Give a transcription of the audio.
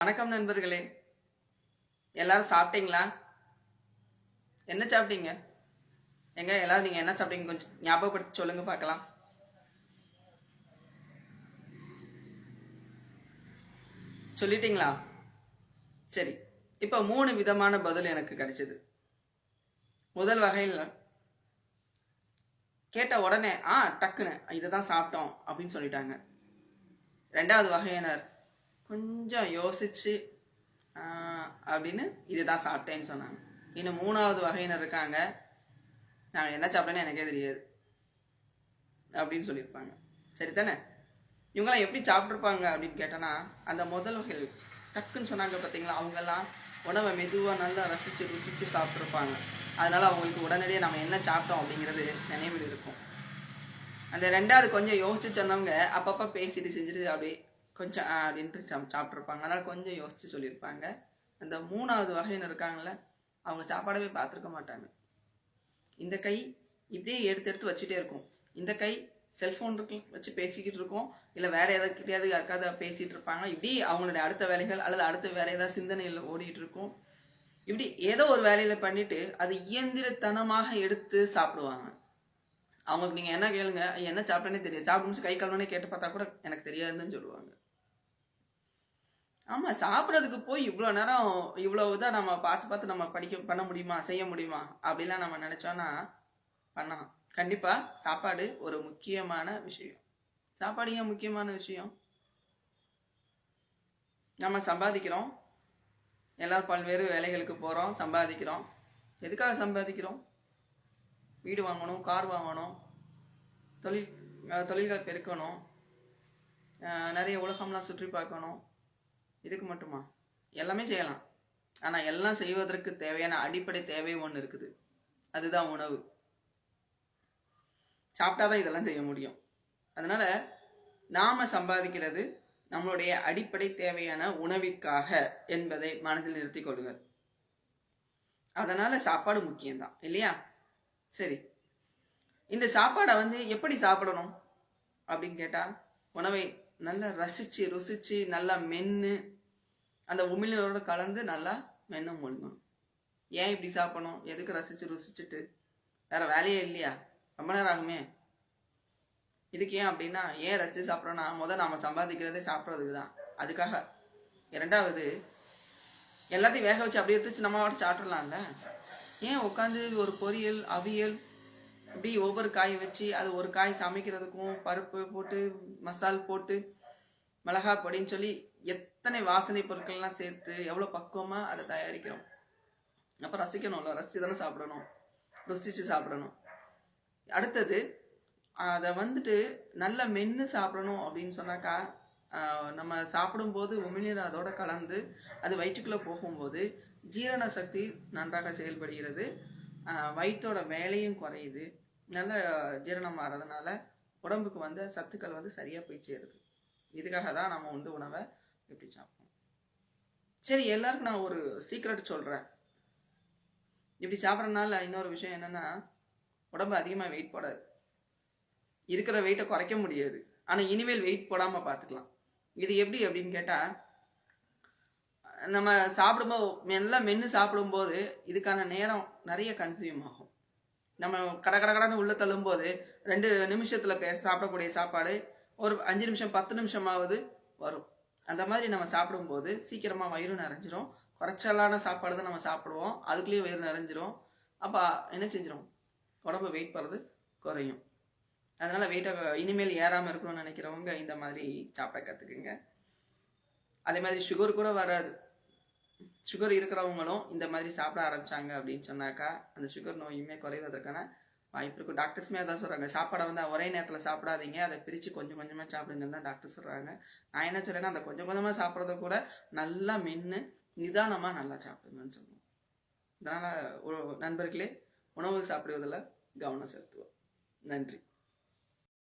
வணக்கம் நண்பர்களே. எல்லாரும் சாப்பிட்டீங்களா? என்ன சாப்பிட்டீங்க? எங்க எல்லாரும் நீங்க என்ன சாப்பிட்டீங்க கொஞ்சம் ஞாபகப்படுத்தி சொல்லுங்க பார்க்கலாம். சொல்லிட்டீங்களா? சரி. இப்போ மூணு விதமான பதில் எனக்கு கிடைச்சது. முதல் வகையில் கேட்ட உடனே ஆ டக்குன்னு இதை தான் சாப்பிட்டோம் அப்படின்னு சொல்லிட்டாங்க. ரெண்டாவது வகையினர் கொஞ்சம் யோசிச்சு அப்படின்னு அப்படின்னு இதுதான் சாப்பிட்டேன்னு சொன்னாங்க. இன்னும் மூணாவது வகையினர் இருக்காங்க. நான் என்ன சாப்பிட்டேன்னு எனக்கே தெரியாது. அப்படின்னு சொல்லியிருப்பாங்க. சரி தானே? இவங்கெல்லாம் எப்படி சாப்பிட்ருப்பாங்க அப்படின்னு கேட்டோன்னா அந்த முதல் வகையில் டக்குன்னு சொன்னாங்க பார்த்தீங்களா? அவங்கெல்லாம் உணவை மெதுவாக நல்லா ரசித்து ருசித்து சாப்பிட்ருப்பாங்க அதனால் அவங்களுக்கு உடனடியே நம்ம என்ன சாப்பிட்டோம் அப்படிங்கிறது நினைவில் இருக்கும். அந்த ரெண்டாவது கொஞ்சம் யோசிச்சு சொன்னவங்க அப்பப்போ பேசிட்டு செஞ்சுட்டு அப்படியே கொஞ்சம் அப்படின்ட்டு சாப் சாப்பிட்ருப்பாங்க அதனால் கொஞ்சம் யோசித்து சொல்லியிருப்பாங்க. அந்த மூணாவது வகையினர் இருக்காங்கல்ல அவங்க சாப்பாடவே பார்த்துருக்க மாட்டாங்க. இந்த கை இப்படியே எடுத்து எடுத்து வச்சுட்டே இருக்கும். இந்த கை செல்ஃபோன் இருக்கு வச்சு பேசிக்கிட்டு இருக்கோம். இல்லை வேற ஏதாவது கிடையாது யாருக்காவது பேசிகிட்டு இருப்பாங்க. இப்படி அவங்களுடைய அடுத்த வேலைகள் அல்லது அடுத்த வேற ஏதாவது சிந்தனையில் ஓடிட்டு இருக்கும். இப்படி ஏதோ ஒரு வேலையில் பண்ணிட்டு அது இயந்திரத்தனமாக எடுத்து சாப்பிடுவாங்க. அவங்களுக்கு நீங்கள் என்ன கேளுங்க என்ன சாப்பிட்டேனே தெரியாது. சாப்பிட்டு முடிச்சு கை கழுவுனே கேட்டு பார்த்தா கூட எனக்கு தெரியாதுன்னு சொல்லுவாங்க. ஆமா சாப்பிட்றதுக்கு போய் இவ்வளோ நேரம் இவ்வளோ இதாக நம்ம பார்த்து பார்த்து நம்ம படிக்க பண்ண முடியுமா? செய்ய முடியுமா? அப்படிலாம் நம்ம நினைச்சோம்னா பண்ணலாம். கண்டிப்பா சாப்பாடு ஒரு முக்கியமான விஷயம். சாப்பாடு ஏன் முக்கியமான விஷயம்? நம்ம சம்பாதிக்கிறோம். எல்லாரும் பல்வேறு வேலைகளுக்கு போகிறோம் சம்பாதிக்கிறோம். எதுக்காக சம்பாதிக்கிறோம்? வீடு வாங்கணும் கார் வாங்கணும் தொழில் தொழில்கள் பெருக்கணும் நிறைய உலகம்லாம் சுற்றி பார்க்கணும். இதுக்கு மட்டுமா? எல்லாமே செய்யலாம். ஆனால் எல்லாம் செய்வதற்கு தேவையான அடிப்படை தேவை ஒன்று இருக்குது. அதுதான் உணவு. சாப்பிட்டா தான் இதெல்லாம் செய்ய முடியும். அதனால நாம சம்பாதிக்கிறது நம்மளுடைய அடிப்படை தேவையான உணவிற்காக என்பதை மனதில் நிறுத்தி கொள்ளுங்கள். அதனால சாப்பாடு முக்கியம்தான். இல்லையா? சரி. இந்த சாப்பாடை வந்து எப்படி சாப்பிடணும்? அப்படின்னு கேட்டா உணவை நல்லா ரசிச்சு ருசிச்சு நல்லா மென்று அந்த உமிழ்நீரோட கலந்து நல்லா மென்று முழுங்கணும் ஏன் இப்படி சாப்பிடணும்? எதுக்கு ரசிச்சு ருசிச்சுட்டு? வேற வேலையே இல்லையா? ரொம்ப நேரம் ஆகுமே. இதுக்கு ஏன் அப்படின்னா ஏன் ரசிச்சு சாப்பிட்றோன்னா முதல் நாம் சம்பாதிக்கிறதே சாப்பிட்றதுக்கு தான். அதுக்காக. இரண்டாவது எல்லாத்தையும் வேக வச்சு அப்படியே எடுத்து நம்ம வாட்டி சாப்பிட்றலாம்ல ஏன் உட்காந்து ஒரு பொரியல் அவியல் இப்படி ஒவ்வொரு காய் வச்சு அது ஒரு காய் சமைக்கிறதுக்கும் பருப்பு போட்டு மசால் போட்டு மிளகா பொடின்னு சொல்லி எத்தனை வாசனை பொருட்கள்லாம் சேர்த்து எவ்வளோ பக்குவமாக அதை தயாரிக்கிறோம். அப்போ ரசிக்கணும்ல ரசித்து தானே சாப்பிடணும். ருசிச்சு சாப்பிடணும். அடுத்தது அதை வந்துட்டு நல்லா மென்று சாப்பிடணும் அப்படின்னு சொன்னாக்கா நம்ம சாப்பிடும்போது உமிழ்நீர் அதோட கலந்து அது வயிற்றுக்குள்ளே போகும்போது ஜீரண சக்தி நன்றாக செயல்படுகிறது. வயிற்றோட வேலையும் குறையுது. நல்ல ஜீரணம் ஆகிறதுனால உடம்புக்கு வந்து சத்துக்கள் வந்து சரியாக போய் சேருது. இதுக்காக தான் நம்ம வந்து உணவை எப்படி சாப்பிடணும்? சரி எல்லாருக்கும் நான் ஒரு சீக்ரெட் சொல்கிறேன் இப்படி சாப்பிட்றதுனால இன்னொரு விஷயம் என்னன்னா உடம்பு அதிகமாக வெயிட் போடாது. இருக்கிற வெயிட்டை குறைக்க முடியாது. ஆனால் இனிமேல் வெயிட் போடாமல் பார்த்துக்கலாம் இது எப்படி அப்படின்னு கேட்டால் நம்ம சாப்பிடும்போது எல்லாம் மென்று சாப்பிடும்போது இதுக்கான நேரம் நிறைய கன்சியூம் ஆகும். நம்ம கட கட கடன்னு உள்ளே தள்ளும்போது ரெண்டு நிமிஷத்தில் பே சாப்பிடக்கூடிய சாப்பாடு ஒரு அஞ்சு நிமிஷம் பத்து நிமிஷமாவது வரும். அந்த மாதிரி நம்ம சாப்பிடும்போது சீக்கிரமாக வயிறு நிறைஞ்சிரும். குறைச்சலான சாப்பாடு தான் நம்ம சாப்பிடுவோம். அதுக்குள்ளேயே வயிறு நிறைஞ்சிரும். அப்போ என்ன செஞ்சிடும் உடம்பு வெயிட் போகிறது குறையும். அதனால் வெயிட்டை இனிமேல் ஏறாமல் இருக்கணும்னு நினைக்கிறவங்க இந்த மாதிரி சாப்பிட கற்றுக்குங்க அதே மாதிரி சுகர் கூட வராது. சுகர் இருக்கிறவங்களும் இந்த மாதிரி சாப்பிட ஆரம்பிச்சாங்க அப்படின்னு சொன்னாக்கா அந்த சுகர் நோயுமே குறைவதற்கான வாய்ப்பு இருக்கும் டாக்டர்ஸுமே அதான் சொல்கிறாங்க சாப்பாடை வந்து ஒரே நேரத்தில் சாப்பிடாதீங்க. அதை பிரித்து கொஞ்சம் கொஞ்சமாக சாப்பிடுங்கன்னு தான் டாக்டர் சொல்கிறாங்க நான் என்ன சொல்கிறேன்னா அந்த கொஞ்சம் கொஞ்சமாக சாப்பிட்றத கூட நல்லா மென்று நிதானமாக நல்லா சாப்பிடுங்கன்னு சொல்லுவோம் அதனால் நண்பர்களே உணவு சாப்பிடுவதில் கவனம் செலுத்துவோம். நன்றி.